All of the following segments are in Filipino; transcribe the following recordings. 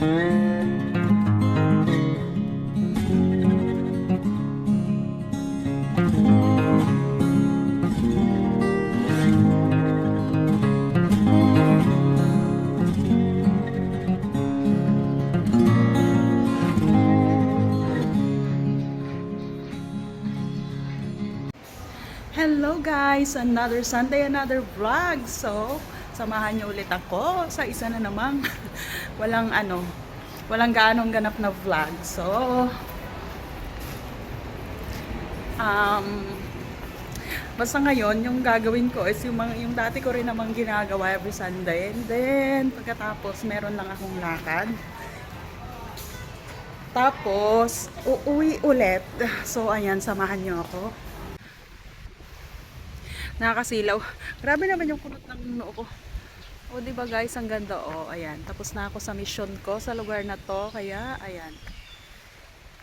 Hello guys! Another Sunday, another vlog. So, samahan niyo ulit ako sa isa na namang walang ano, walang gaanong ganap na vlog. So, um, basta ngayon, yung gagawin ko is yung, mga, yung dati ko rin namang ginagawa every Sunday. And then, pagkatapos, meron lang akong lakad. Tapos, uuwi ulit. So, ayan, samahan niyo ako nakakasilaw. Grabe naman yung kunot ng noo ko. O, di ba guys, ang ganda. O, ayan. Tapos na ako sa mission ko sa lugar na to. Kaya, ayan.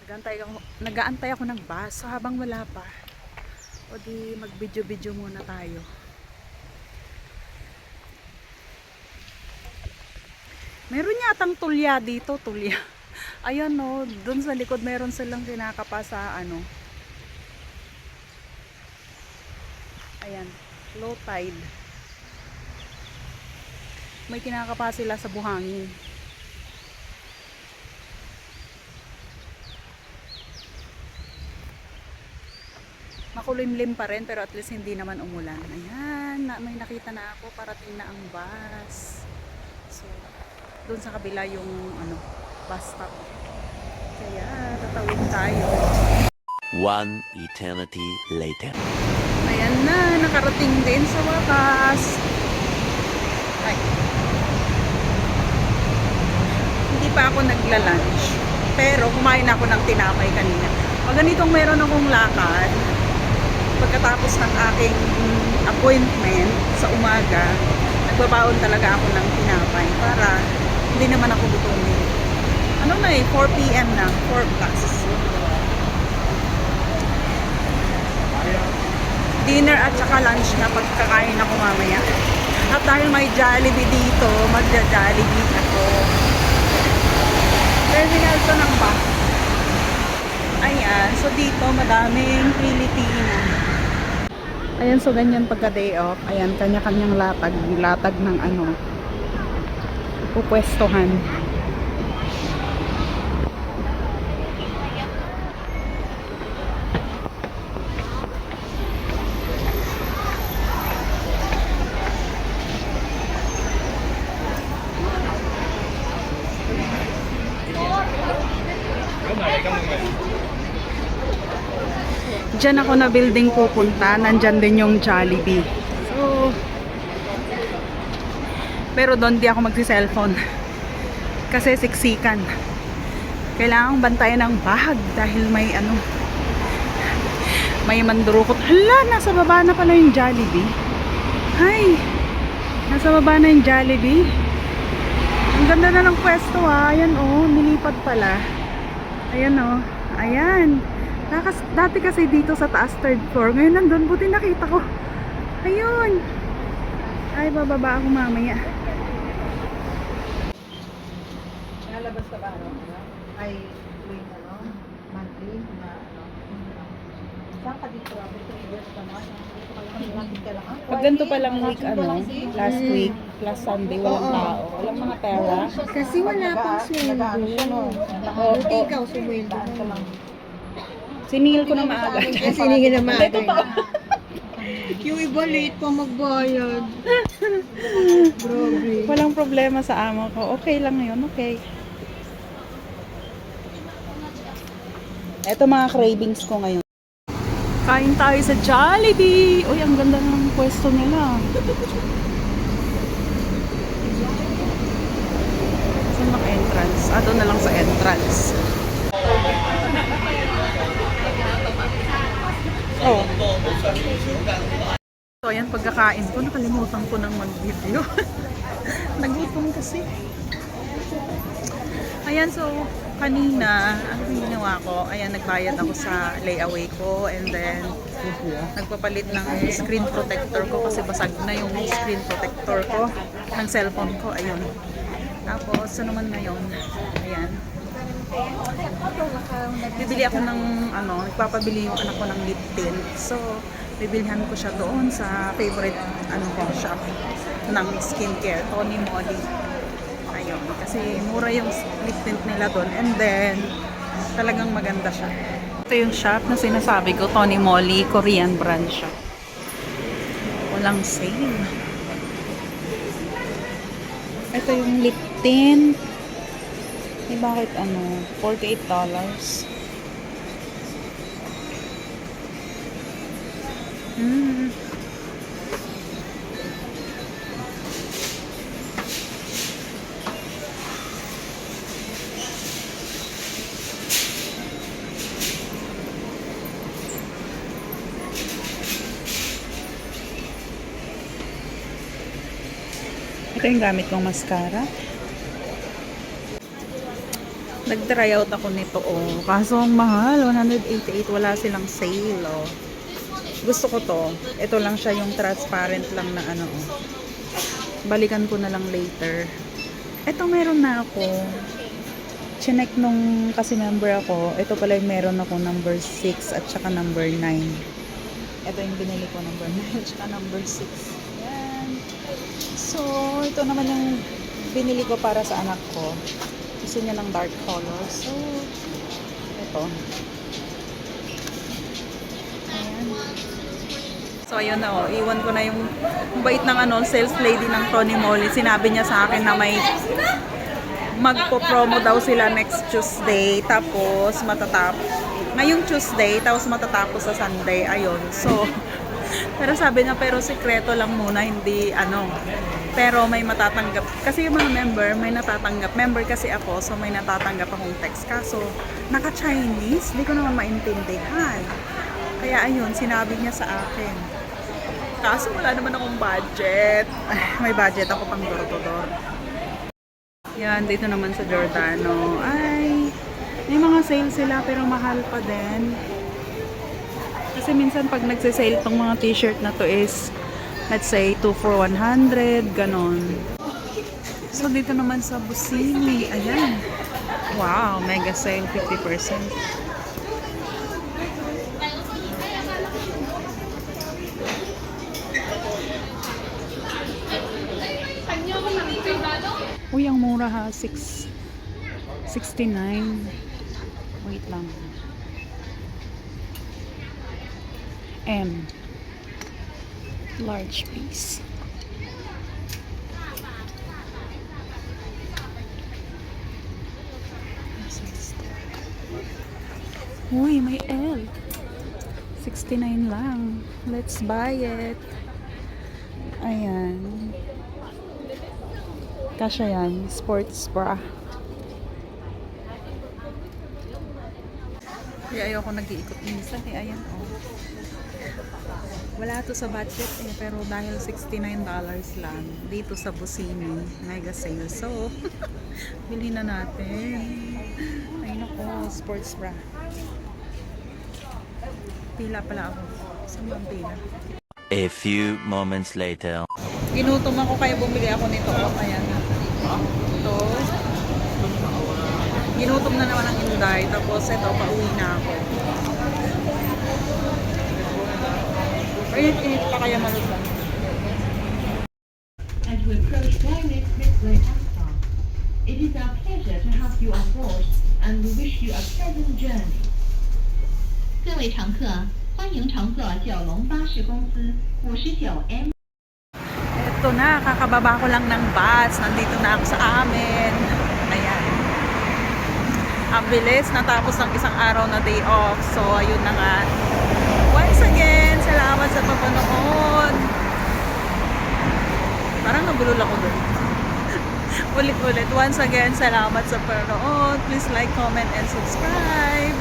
Nag-aantay ako, nag-aantay ako ng bus. So, habang wala pa. O, di mag-video-video muna tayo. Meron yatang tulya dito, tulya. Ayan no, dun sa likod meron silang kinakapa sa ano, Ayan, low tide. May kinakapa sila sa buhangin. Makulimlim pa rin pero at least hindi naman umulan. Ayan, na, may nakita na ako parating na ang bus. So, doon sa kabila yung ano, bus stop. Kaya tatawid tayo. One eternity later. Ayan na, nakarating din sa wakas. Ay. Hindi pa ako nagla-lunch. Pero kumain ako ng tinapay kanina. Pag ganitong meron akong lakad, pagkatapos ng aking appointment sa umaga, nagbabaon talaga ako ng tinapay para hindi naman ako gutumin. Ano na eh, 4 p.m. na, 4 plus. dinner at saka lunch na pagkakain ako mamaya. At dahil may Jollibee dito, magja-Jollibee ako. Terminal to ng ba? Ayan, so dito madaming Pilipino. Ayan, so ganyan pagka day off. Ayan, kanya-kanyang latag. Latag ng ano, pupwestohan. Diyan ako na building pupunta. Nandyan din yung Jollibee. So, pero doon di ako magsi-cellphone. Kasi siksikan. Kailangan bantayan ng bahag dahil may ano, may mandurukot. Hala, nasa baba na pala yung Jollibee. Hay, nasa baba na yung Jollibee. Ang ganda na ng pwesto ha. Ayan oh, nilipat pala. Ayan oh. Ayan. Nakas, dati kasi dito sa taas third floor. Ngayon nandun, buti nakita ko. Ayun. Ay, bababa ako mamaya. Nalabas ka ba ano? Ay, tuwing ano? Monthly? Na ano? Saan ka dito? Abot ko years ka na? Lang, lang. Pag ganito palang week, ano, last week, last Sunday, walang tao. Walang mga pera. Kasi wala pang sweldo. Buti ikaw lang. Siningil ko na maaga. Ka na Hindi, totoo. Yung iba late pa magbayad. Grabe. Walang problema sa amo ko. Okay lang yun, okay. Ito mga cravings ko ngayon. Kain tayo sa Jollibee! Uy, ang ganda ng pwesto nila. Saan maka-entrance? Ah, doon na lang sa entrance. Oh. Pagkakain ko, nakalimutan ko ng mag-video. Nagutom kasi. Ayan, so, kanina, yung ginawa ko? Ayan, nagbayad ako sa layaway ko and then nagpapalit ng screen protector ko kasi basag na yung screen protector ko ng cellphone ko. Ayun. Tapos, ano naman ngayon? Ayan. Bibili ako ng, ano, nagpapabili yung anak ko ng lip tint. So, bibilihan ko siya doon sa favorite, ano ko, shop ng skincare, Tony Moly. Ayun, kasi mura yung lip tint nila doon. And then, talagang maganda siya. Ito yung shop na sinasabi ko, Tony Moly, Korean brand siya. Walang sale. Ito yung lip tint. Eh, bakit ano? $48. Mm. Ito yung gamit kong mascara. Nag-try out ako nito, oh. Kaso ang mahal, 188. Wala silang sale, oh. Gusto ko to. Ito lang siya yung transparent lang na ano. Balikan ko na lang later. Ito meron na ako. Chinek nung kasi member ako. Ito pala yung meron ako number 6 at saka number 9. Ito yung binili ko number 9 at saka number 6. Yan. So, ito naman yung binili ko para sa anak ko. Gusto niya ng dark color. So, ito. So, ayun na oh. Iwan ko na yung bait ng ano, sales lady ng Tony Moly. Sinabi niya sa akin na may magpo-promo daw sila next Tuesday. Tapos, matatapos. Ngayong Tuesday, tapos matatapos sa Sunday. Ayun. So, pero sabi niya, pero sikreto lang muna, hindi ano. Pero may matatanggap. Kasi yung mga member, may natatanggap. Member kasi ako, so may natatanggap akong text. Kaso, naka-Chinese, di ko naman maintindihan. Kaya ayun, sinabi niya sa akin. Kaso wala naman akong budget. May budget ako pang door-to-door. Yan, dito naman sa Giordano. Ay, may mga sale sila pero mahal pa din. Kasi minsan pag nagse-sale tong mga t-shirt na to is let's say 2 for 100, ganon. So dito naman sa Busini, ayan. Wow, mega sale 50%. Mura ha. 6, 69. Wait lang. M. Large piece. Uy, may L. 69 lang. Let's buy it. Ayan. Kasha yan. Sports bra. Kaya ayoko nag-iikot minsan eh. Ayan oh. Wala to sa budget eh. Pero dahil $69 lang dito sa Busini. Mega sale. So, bilhin na natin. Ayun ako. Sports bra. Pila pala ako. Saan ba ang pila? A few moments later. Ginutom ako kaya bumili ako nito. Oh, ayan. Ito. Ginutom na naman ang Inday. Tapos ito, pauwi na ako. Init-init pa kaya malusang. and to approach direct Expressway Asphalt. It is our pleasure to have you on board, and we wish you a pleasant journey. 各位乘客，欢迎乘坐九龙巴士公司五十九 M。 Ito na, kakababa ko lang ng bus. Nandito na ako sa amin. Ayan. Ang bilis, natapos ng isang araw na day off. So, ayun na nga. Once again, salamat sa papanood. Parang nabulol ako doon. Ulit-ulit. Once again, salamat sa panood. Please like, comment, and subscribe.